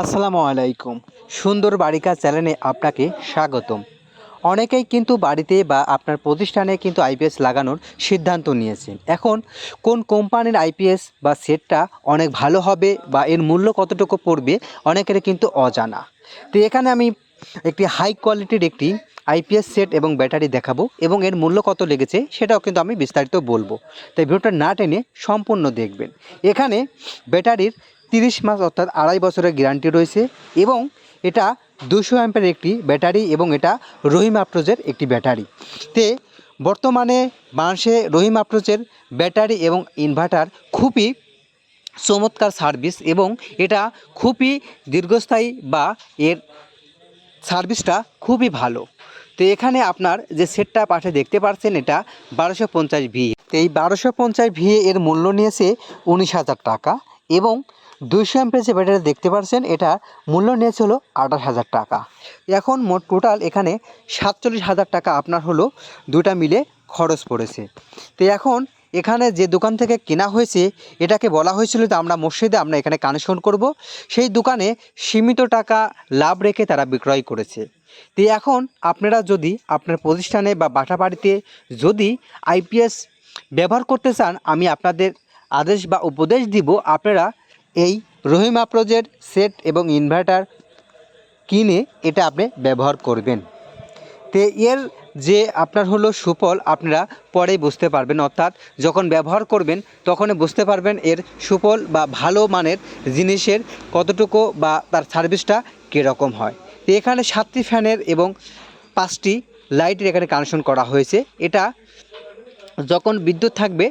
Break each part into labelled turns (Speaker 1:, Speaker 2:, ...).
Speaker 1: আসসালামু আলাইকুম। সুন্দর বাড়িকা চ্যানেলে আপনাকে স্বাগতম। অনেকেই কিন্তু বাড়িতে বা আপনার প্রতিষ্ঠানে কিন্তু আইপিএস লাগানোর সিদ্ধান্ত নিয়েছেন। এখন কোন কোম্পানির আইপিএস বা সেটটা অনেক ভালো হবে বা এর মূল্য কতটুকু পড়বে অনেকের কিন্তু অজানা। তো এখানে আমি একটি হাই কোয়ালিটির একটি আইপিএস সেট এবং ব্যাটারি দেখাবো এবং এর মূল্য কত লেগেছে সেটাও কিন্তু আমি বিস্তারিত বলব। তাই ভিডিওটা না টেনে সম্পূর্ণ দেখবেন। এখানে ব্যাটারির তিরিশ মাস অর্থাৎ আড়াই বছরের গ্যারান্টি রয়েছে এবং এটা দুশো অ্যাম্পের একটি ব্যাটারি এবং এটা রহিম আপ্রোজের একটি ব্যাটারি। তে বর্তমানে বাংলাদেশে রহিম আপ্রোজের ব্যাটারি এবং ইনভার্টার খুবই চমৎকার সার্ভিস এবং এটা খুবই দীর্ঘস্থায়ী বা এর সার্ভিসটা খুবই ভালো। তো এখানে আপনার যে সেটটা পাশে দেখতে পাচ্ছেন এটা বারোশো পঞ্চাশ ভি। এই বারোশো পঞ্চাশ ভি এর মূল্য নিয়েছে উনিশ হাজার টাকা। এবং দুইশো এমপের যে ব্যাটারি দেখতে পারছেন, এটা মূল্য নিয়েছে হলো আঠাশ হাজার টাকা। এখন মোট টোটাল এখানে সাতচল্লিশ হাজার টাকা আপনার হলো দুটা মিলে খরচ পড়েছে। তো এখন এখানে যে দোকান থেকে কেনা হয়েছে, এটাকে বলা হয়েছিল যে আমরা মসজিদে আমরা এখানে কানেকশন করব। সেই দোকানে সীমিত টাকা লাভ রেখে তারা বিক্রয় করেছে। তো এখন আপনারা যদি আপনার প্রতিষ্ঠানে বা বাসা বাড়িতে যদি আইপিএস ব্যবহার করতে চান, আমি আপনাদের আদেশ বা উপদেশ দিব, আপনারা এই রহিম আপ্রোজের সেট এবং ইনভার্টার কিনে এটা আপনি ব্যবহার করবেন। তো এর যে আপনার হলো সুফল, আপনারা পরেই বুঝতে পারবেন। অর্থাৎ যখন ব্যবহার করবেন, তখনই বুঝতে পারবেন এর সুফল বা ভালো মানের জিনিসের কতটুকু বা তার সার্ভিসটা কীরকম হয়। তো এখানে সাতটি ফ্যানের এবং পাঁচটি লাইটের এখানে কানেকশন করা হয়েছে। এটা যখন বিদ্যুৎ থাকবে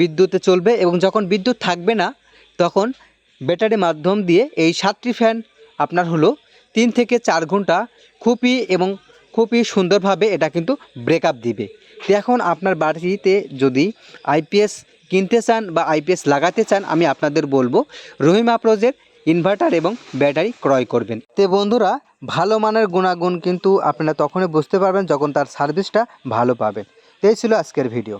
Speaker 1: বিদ্যুতে চলবে এবং যখন বিদ্যুৎ থাকবে না, তখন ব্যাটারি মাধ্যম দিয়ে এই সাতটি ফ্যান আপনার হলো তিন থেকে চার ঘণ্টা খুবই এবং খুবই সুন্দরভাবে এটা কিন্তু ব্রেকআপ দিবে। তো এখন আপনার বাড়িতে যদি আইপিএস কিনতে চান বা আইপিএস লাগাতে চান, আমি আপনাদের বলব রহিমা প্রোজের ইনভার্টার এবং ব্যাটারি ক্রয় করবেন। তো বন্ধুরা, ভালো মানের গুণাগুণ কিন্তু আপনারা তখনই বুঝতে পারবেন যখন তার সার্ভিসটা ভালো পাবেন। তো এই ছিল আজকের ভিডিও